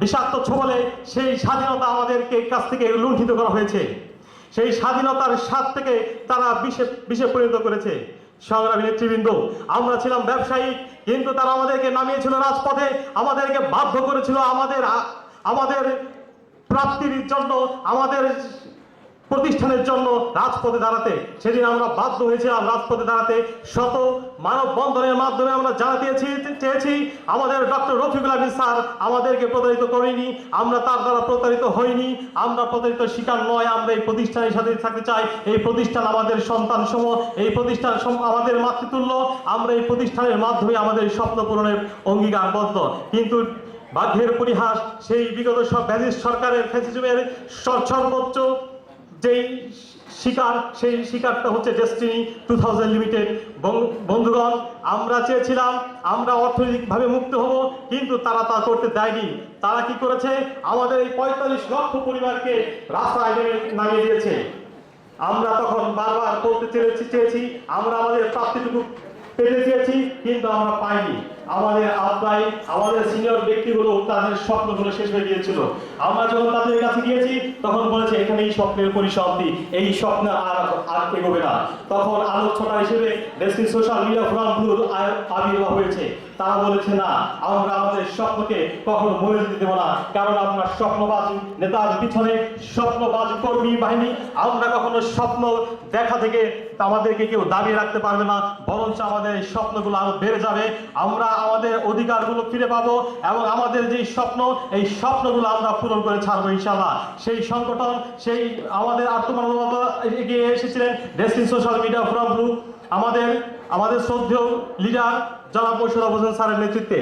বিষাক্ত ছোবলে সেই স্বাধীনতা আমাদেরকে কাছ থেকে লুণ্ঠিত করা হয়েছে। সেই স্বাধীনতার স্বাদ থেকে তারা বিষে বিষে পরিণত করেছে। সংগ্রামী নেতৃবৃন্দ, আমরা ছিলাম ব্যবসায়ী, কিন্তু তারা আমাদেরকে নামিয়েছিল রাজপথে, আমাদেরকে বাধ্য করেছিল আমাদের আমাদের প্রাপ্তির জন্য, আমাদের প্রতিষ্ঠানের জন্য রাজপথে দাঁড়াতে। সেদিন আমরা বাধ্য হয়েছিলাম রাজপথে দাঁড়াতে। শত মানববন্ধনের মাধ্যমে আমরা জানাতে চেয়েছি- আমাদের ডক্টর রফিকুল আমিন স্যার আমাদেরকে প্রতারিত করেনি, আমরা তার দ্বারা প্রতারিত হইনি, আমরা প্রতারিত শিকার নয়, আমরা এই প্রতিষ্ঠানের সাথে থাকতে চাই। এই প্রতিষ্ঠান আমাদের সন্তান সম এই প্রতিষ্ঠান আমাদের মাতৃতুল্য, আমরা এই প্রতিষ্ঠানের মাধ্যমে আমাদের স্বপ্ন পূরণের অঙ্গীকারবদ্ধ। কিন্তু বাঘের পরিহাস, সেই বিগত সব ব্যাজিস সরকারের ফ্যাসিজমের সর্বোচ্চ যেই শিকার, সেই শিকারটা হচ্ছে ডেস্টিনি টু থাউজেন্ড লিমিটেড বন্ধুগণ, আমরা চেয়েছিলাম, আমরা অর্থনৈতিকভাবে মুক্ত হব, কিন্তু তারা তা করতে দেয়নি। তারা কি করেছে? আমাদের এই পঁয়তাল্লিশ লক্ষ পরিবারকে রাস্তায় নেমে, নামিয়ে দিয়েছে। আমরা তখন বারবার করতে চেয়েছি চেয়েছি, আমরা আমাদের প্রাপ্তিটুকু পেতে চেয়েছি কিন্তু আমরা পাইনি। আমাদের আব্বাই, আমাদের সিনিয়র ব্যক্তিগুলো তাদের স্বপ্নগুলো শেষ হয়ে গিয়েছিল। আমরা যখন তাদের কাছে গিয়েছি, তখন বলেছে এখানে এই স্বপ্নের পরিসমাপ্তি। এই স্বপ্ন আর আর এগোবে না। তখন আলোচনা হিসেবে দেশটির সোশ্যাল মিডিয়া ফোরামগুলোর আবির্ভাব হয়েছে। তারা বলেছে, না, আমরা আমাদের স্বপ্নকে কখনো মরে যেতে দেবো না। কারণ আমরা স্বপ্নবাজ নেতার পিছনে স্বপ্নবাজ কর্মী বাহিনী। আমরা কখনো স্বপ্ন দেখা থেকে আমাদেরকে কেউ দাবিয়ে রাখতে পারবে না। বরঞ্চ আমাদের এই স্বপ্নগুলো আরও বেড়ে যাবে। আমরা আমাদের অধিকারগুলো ফিরে পাবো এবং আমাদের যে স্বপ্ন, এই স্বপ্নগুলো আমরা পূরণ করে ছাড়বো ইনশাল্লাহ সেই সংগঠন, সেই আমাদের আত্মমানবতা এগিয়ে এসেছিলেন সোশ্যাল মিডিয়া ফ্রম গ্রুপ আমাদের আমাদের শ্রদ্ধেয় লিডার জনাব মৈশুর হোসেন স্যারের নেতৃত্বে।